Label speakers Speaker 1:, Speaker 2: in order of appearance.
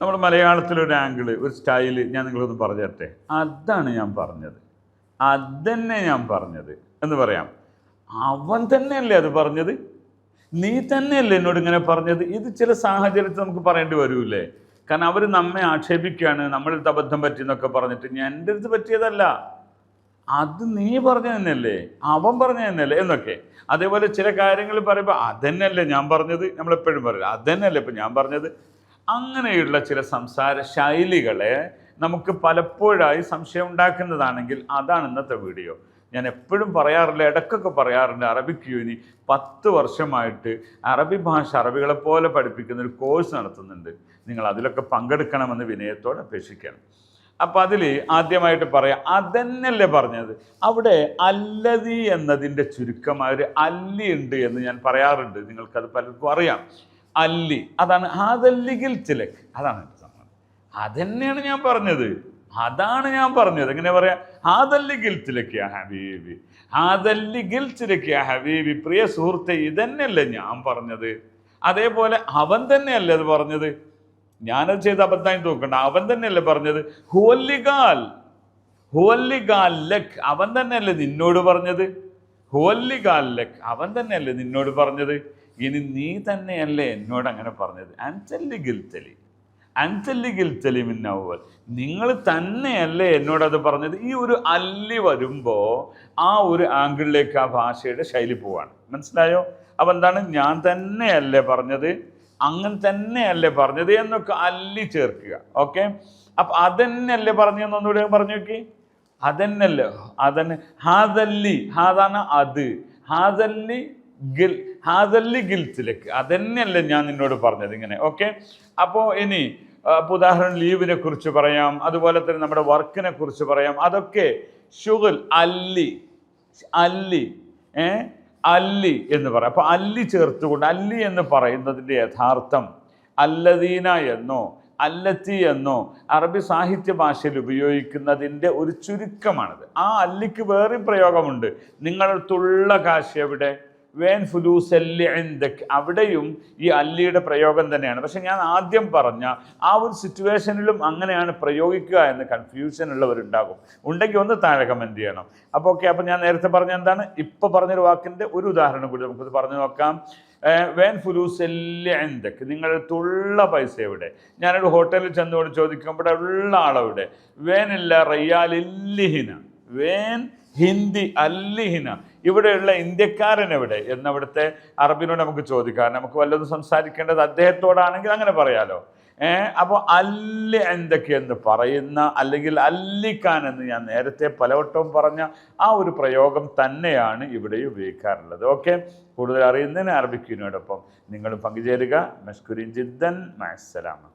Speaker 1: നമ്മൾ മലയാളത്തിലൊരു ആംഗിൾ ഒരു സ്റ്റൈൽ ഞാൻ നിങ്ങളൊന്ന് പറഞ്ഞു തരട്ടെ അതാണ് ഞാൻ പറഞ്ഞത്. അതന്നെ ഞാൻ പറഞ്ഞത്. എന്ന് പറയാം. അവൻ തന്നെയല്ലേ അത് പറഞ്ഞത്? നീ തന്നെയല്ലേ എന്നോട് ഇങ്ങനെ പറഞ്ഞത്? ഇത് ചില സാഹചര്യത്തിൽ നമുക്ക് പറയേണ്ടി വരൂലേ കാരണം അവർ നമ്മെ ആക്ഷേപിക്കുകയാണ് നമ്മളിൽ അബദ്ധം പറ്റി എന്നൊക്കെ പറഞ്ഞിട്ട്. ഞാൻ എന്റെ അടുത്ത് പറ്റിയതല്ല. അത് നീ പറഞ്ഞു തന്നെയല്ലേ? അവൻ പറഞ്ഞു തന്നെയല്ലേ? എന്നൊക്കെ. അതേപോലെ ചില കാര്യങ്ങൾ പറയുമ്പോൾ അതന്നെയല്ലേ ഞാൻ പറഞ്ഞത്? നമ്മളെപ്പോഴും പറയും അതന്നെയല്ലേ ഇപ്പം ഞാൻ പറഞ്ഞത്? അങ്ങനെയുള്ള ചില സംസാര ശൈലികളെ നമുക്ക് പലപ്പോഴായി സംശയം ഉണ്ടാക്കുന്നതാണെങ്കിൽ അതാണ് ഇന്നത്തെ വീഡിയോ. ഞാൻ എപ്പോഴും പറയാറില്ല ഇടയ്ക്കൊക്കെ പറയാറുണ്ട് അറബിക് യൂനി പത്ത് വർഷമായിട്ട് അറബി ഭാഷ അറബികളെ പോലെ പഠിപ്പിക്കുന്ന ഒരു കോഴ്സ് നടത്തുന്നുണ്ട്. നിങ്ങൾ അതിലൊക്കെ പങ്കെടുക്കണമെന്ന് വിനയത്തോടെ അപേക്ഷിക്കണം അപ്പം അതിൽ ആദ്യമായിട്ട് പറയാം അതെന്നല്ലേ പറഞ്ഞത്? അവിടെ അല്ലതി എന്നതിന്റെ ചുരുക്കമായ ഒരു അല്ലി ഉണ്ട് എന്ന് ഞാൻ പറയാറുണ്ട്. നിങ്ങൾക്കത് പലർക്കും അറിയാം. അല്ലി. അതാണ് ഹാദല്ലിഗിൽ ചിലക്ക് അതാണ് എന്റെ അതന്നെയാണ് ഞാൻ പറഞ്ഞത്. അതാണ് ഞാൻ പറഞ്ഞത്. എങ്ങനെ പറയാ? ഹാദല്ലി ഗിൽത്തിലൊക്കെയാ ഹബീബി. ഹാദല്ലി ഗിൽത്തിലൊക്കെയാ ഹബീബി. പ്രിയ സുഹൃത്തെ ഇതന്നെയല്ലേ ഞാൻ പറഞ്ഞത്? അതേപോലെ അവൻ തന്നെയല്ലേ അത് പറഞ്ഞത്? ഞാനത് ചെയ്ത് അബദ്ധമായി തോക്കണ്ട അവൻ തന്നെയല്ലേ പറഞ്ഞത്? ഹുവല്ലിഗാൽ. ഹുവല്ലിഗാൽ ലക്. അവൻ തന്നെയല്ലേ നിന്നോട് പറഞ്ഞത്? ഹുവല്ലിഗാൽ ലക്. അവൻ തന്നെയല്ലേ നിന്നോട് പറഞ്ഞത്? ഇനി നീ തന്നെയല്ലേ എന്നോട് അങ്ങനെ പറഞ്ഞത്. അൻസല്ലി ഗിൽത്തലി. അൻസല്ലി ഗിൽത്തലി മിന്നവൽ നിങ്ങൾ തന്നെയല്ലേ എന്നോടത് പറഞ്ഞത്. ഈ ഒരു അല്ലി വരുമ്പോൾ ആ ഒരു ആംഗിളിലേക്ക് ആ ഭാഷയുടെ ശൈലി പോവാണ്. മനസ്സിലായോ? അപ്പം എന്താണ്? ഞാൻ തന്നെയല്ലേ പറഞ്ഞത്? അങ്ങനെ തന്നെയല്ലേ പറഞ്ഞത് എന്നൊക്കെ അല്ലി ചേർക്കുക. ഓക്കെ? അപ്പം അതന്നെയല്ലേ പറഞ്ഞതെന്നൊന്നുകൂടെ പറഞ്ഞു നോക്കി. അതന്നല്ലേ അതന്നെ. ഹാദല്ലി. ഹാദാണ് അത്. ഹാദല്ലി ഗിൽ ഹാദല്ലി ഗിൽത്തിലേക്ക് അതന്നെയല്ലേ ഞാൻ നിന്നോട് പറഞ്ഞത് ഇങ്ങനെ. ഓക്കെ? അപ്പോൾ ഇനി അപ്പോൾ ഉദാഹരണം ലീവിനെ കുറിച്ച് പറയാം അതുപോലെ തന്നെ നമ്മുടെ വർക്കിനെ കുറിച്ച് പറയാം. അതൊക്കെ ഷുഗൽ അല്ലി അല്ലി ഏ? അല്ലി എന്ന് പറയാം. അപ്പൊ അല്ലി ചേർത്തുകൊണ്ട് അല്ലി എന്ന് പറയുന്നതിന്റെ യഥാർത്ഥം അല്ലദീന എന്നോ അല്ലത്തി എന്നോ അറബി സാഹിത്യ ഭാഷയിൽ ഉപയോഗിക്കുന്നതിന്റെ ഒരു ചുരുക്കമാണിത്. ആ അല്ലിക്ക് വേറെ പ്രയോഗമുണ്ട്. നിങ്ങൾ തുള്ള കാശ് എവിടെ? വേൻ ഫുലൂസല്ലി എന്തൊക്കെ അവിടെയും ഈ അല്ലിയുടെ പ്രയോഗം തന്നെയാണ്. പക്ഷെ ഞാൻ ആദ്യം പറഞ്ഞ ആ ഒരു സിറ്റുവേഷനിലും അങ്ങനെയാണ് പ്രയോഗിക്കുക എന്ന് കൺഫ്യൂഷൻ ഉള്ളവരുണ്ടാകും ഉണ്ടെങ്കിൽ ഒന്ന് താഴെ കമന്റ് ചെയ്യണം. അപ്പോൾ ഓക്കെ അപ്പോൾ ഞാൻ നേരത്തെ പറഞ്ഞ എന്താണ്? ഇപ്പോൾ പറഞ്ഞൊരു വാക്കിന്റെ ഒരു ഉദാഹരണം കൂടി നമുക്കത് പറഞ്ഞു നോക്കാം. വേൻ ഫുലൂസല്ലി എന്തൊക്കെ നിങ്ങളടുത്തുള്ള പൈസ എവിടെ? ഞാനൊരു ഹോട്ടലിൽ ചെന്നുകൊണ്ട് ചോദിക്കുമ്പോൾ ഉള്ള ആളെവിടെ? വേനില്ല റയ്യാലില്ലിഹിന. വേൻ ഹിന്ദി അല്ലിഹിന. ഇവിടെയുള്ള ഇന്ത്യക്കാരൻ എവിടെ? എന്നവിടുത്തെ അറബിനോട് നമുക്ക് ചോദിക്കാം. നമുക്ക് വല്ലതും സംസാരിക്കേണ്ടത് അദ്ദേഹത്തോടാണെങ്കിൽ അങ്ങനെ പറയാലോ. ഏഹ് അപ്പോൾ എന്തൊക്കെ എന്തൊക്കെയെന്ന് പറയുന്ന അല്ലെങ്കിൽ അല്ലിക്കാൻ എന്ന് ഞാൻ നേരത്തെ പലവട്ടവും പറഞ്ഞ ആ ഒരു പ്രയോഗം തന്നെയാണ് ഇവിടെ ഉപയോഗിക്കാറുള്ളത്. ഓക്കെ? കൂടുതൽ അറിയുന്നതിന് അറബിക്കിനോടൊപ്പം നിങ്ങളും പങ്കുചേരുക. മസ്കുരിൻ ജിദ്ദൻ മത്സരാമ